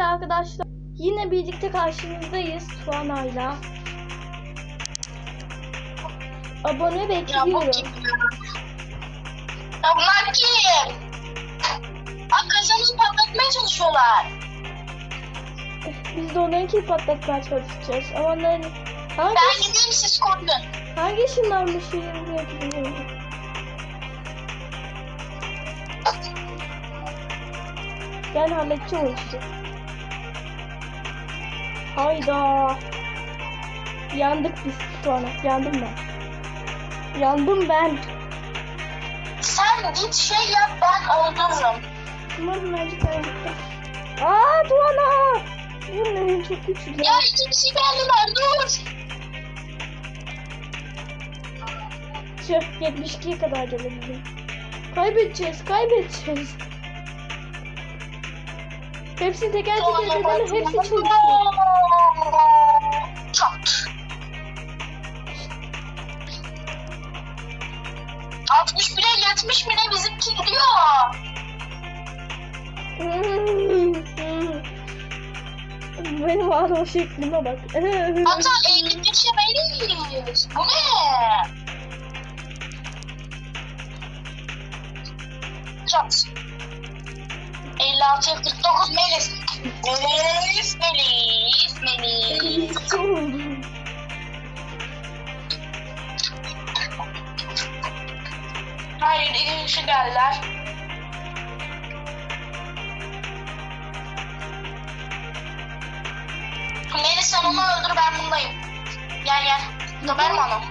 Evet arkadaşlar yine birlikte karşınızdayız Tuana'yla. Abone Ya bu bekliyorum. kim ya? Ya bunlar kim? Kasamızı patlatmaya çalışıyorlar. Biz de onlarınki patlatmaya çalışacağız. Ama onların hangi, Ben gideyim siz korkun. hangi ışınlanmış yerini yapıyorum? Ben halledeceğim o işi. Hayda. Yandık biz Tuana. Yandım ben. Yandım ben. Sen git şey yap ben öldürürüm. Umarım merdiven gitti. Aa Tuana! Bunların çok güçlü. Ya iki kişi geldiler dur. Tüh 72'ye kadar gelebildim. Kaybedeceğiz, kaybedeceğiz. Hepsini teker teker edelim, hepsi çalışıyor. Çat. 60 bile 70 bile bizimki gidiyor. Benim ağrı şeklime bak. Hatta 50 geçemeyiz. Bu ne? Çat. 56 49 Melis. Melis, Melis, Hayır, iki kişi geldiler. Melis sen onu öldür, ben bundayım. Gel gel. Onu?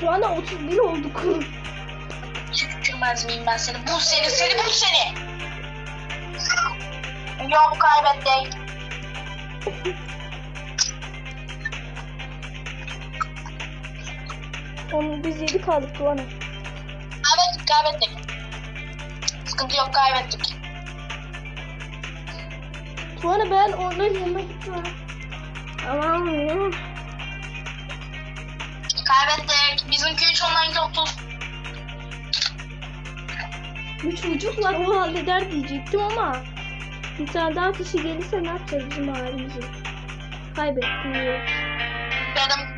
Şu anda 31 olduk. Tükürmez miyim ben seni? Bul seni, seni bul seni. Yok kaybettik. Onu biz 7 kaldık Tuana. Kaybettik, kaybettik. Sıkıntı yok, kaybettik. Tuana ben onların yanına gidiyorum. Tamam mı? Kaybettik. Bizimki 3, onlarınki 30. Bu çocuklar o halleder diyecektim ama bir tane daha kişi gelirse ne yapacağız bizim halimizi? Kaybettik. Dedim.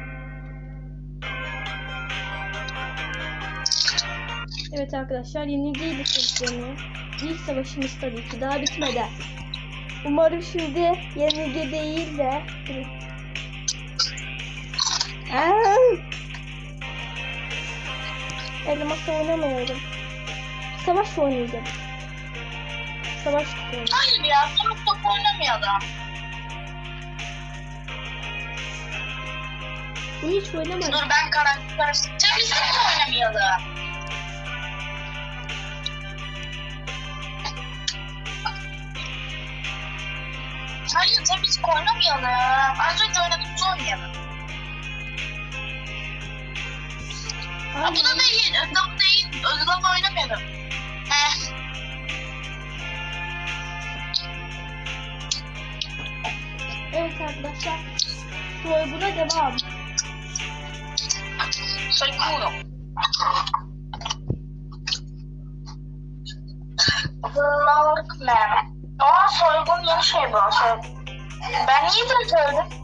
Evet arkadaşlar yenilgiyle sözleniyor. İlk savaşımız tabii ki daha bitmedi. Umarım şimdi yenilgi değil de... Aa! Elmasla oynamayalım. Savaş oynayacağım. Savaş oynayalım. Hayır ya, sana top oynamayalım. Bu hiç oynamadım. Dur ben karakter... Temizlik de oynamayalım. Hayır temizlik oynamayalım. Az önce oynadığımızı oynayalım. Ha, bu da değil. Ödül değil. Ödül oynamayalım. Heh. Evet arkadaşlar. Soyguna devam. Soyguno. Zırlalık ne? Şey bu. Şey. Ben niye böyle söyledim?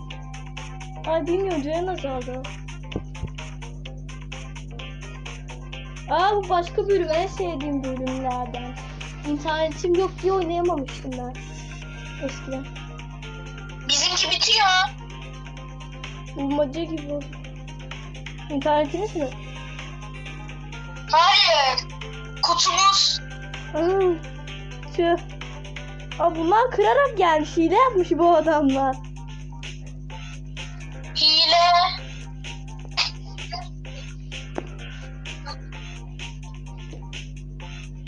Ay bilmiyorum canın azaldı. Aa bu başka bölüm en sevdiğim bölümlerden. İnternetim yok diye oynayamamıştım ben. Eskiden. Bizimki bitiyor. Bulmaca gibi oldu. İnternetiniz mi? Hayır. Kutumuz. Aa, tüh. Aa bunlar kırarak gelmiş. Hile yapmış bu adamlar. Hile.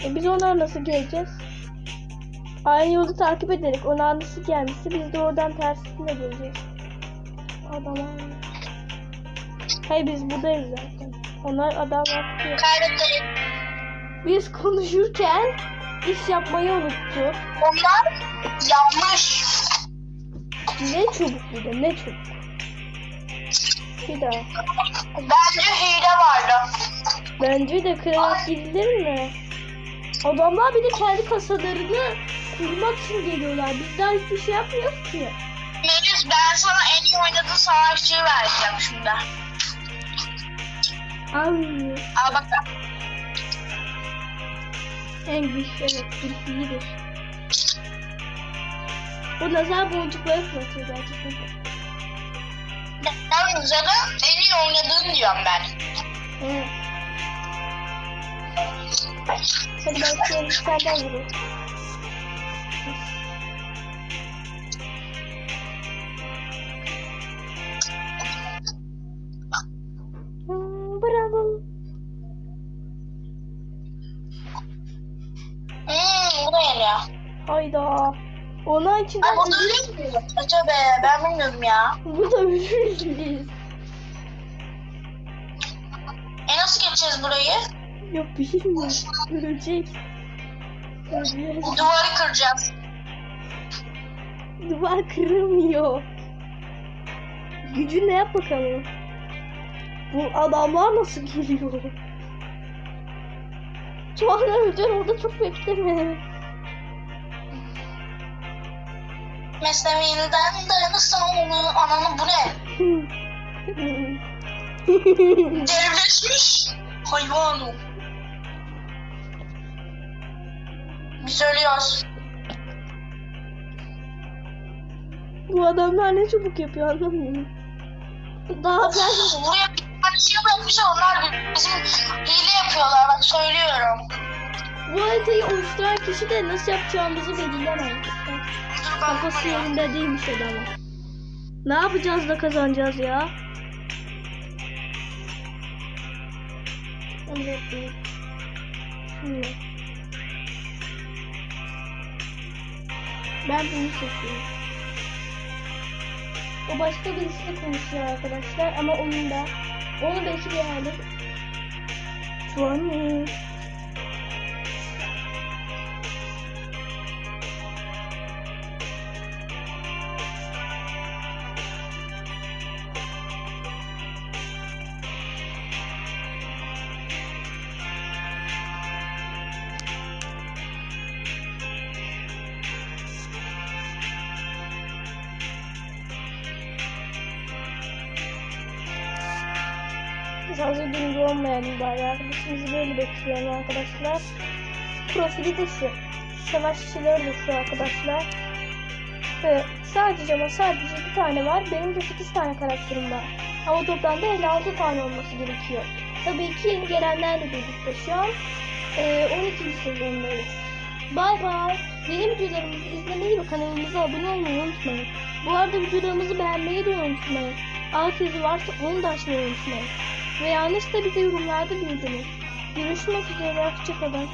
E biz onları nasıl göreceğiz? Aynı yolu takip ederek onlar nasıl gelmişse biz de oradan tersine göreceğiz. Adam. Hayır biz buradayız zaten. Onlar adam yapıyor. Kaybettik. Biz konuşurken iş yapmayı unuttuk. Onlar yanlış. Ne çabuk bir de ne çabuk. Bir daha. Bence hile vardı. Bence de kırarak gidilir mi? Adamlar bir de kendi kasalarını vurmak için geliyorlar. Biz daha hiçbir şey yapmıyoruz ki. Melis ben sana en iyi oynadığın savaşçıyı vereceğim şimdi. Ay, Al bak. En güçlü evet iyidir. O nazar boncukları fırlatıyor gerçekten. Ben zaten en iyi oynadığın diyorum ben. Evet. Hadi belki onu senden vurur. Hayda. Onun için Ay burada öyle mi? Acaba be ben bilmiyorum ya. bu da ölürüz biz. E nasıl geçeceğiz burayı? Yok bilmiyorum. Ölecek. Öleceğiz. Bu duvarı kıracağız. Duvar kırılmıyor. Gücü ne yap bakalım. Bu adamlar nasıl geliyor? Sonra öleceksin orada çok bekleme. Mesleğinden dayanırsan onu ananın bu ne? Devleşmiş hayvan. Biz ölüyoruz. Bu adamlar ne çabuk yapıyor anlamıyorum. Daha ben Buraya bir şey bırakmışlar onlar bizim hile yapıyorlar bak söylüyorum. bu haritayı oluşturan kişi de nasıl yapacağımızı belirlemem. Kafası yerinde değilmiş adamın. Ne yapacağız da kazanacağız ya? Evet. Şimdi. Ben bunu seçiyorum. O başka birisiyle konuşuyor arkadaşlar ama oyunda. Onu belki bir yerde. Şu an mı? Hazır durumda olmayan bari arkadaşımızı böyle bekliyorum arkadaşlar. Profili de şu. Savaşçıları da şu arkadaşlar. Ve sadece ama sadece bir tane var. Benim de 8 tane karakterim var. Ama toplamda 56 tane olması gerekiyor. Tabii ki yeni gelenlerle birlikte şu an e, 12. sezondayız. Bay bay. Yeni videolarımızı izlemeyi ve kanalımıza abone olmayı unutmayın. Bu arada videolarımızı beğenmeyi de unutmayın. Alt yazı varsa onu da açmayı unutmayın. Ve yanlışsa bize yorumlarda bildirin. Görüşmek üzere. Hoşçakalın.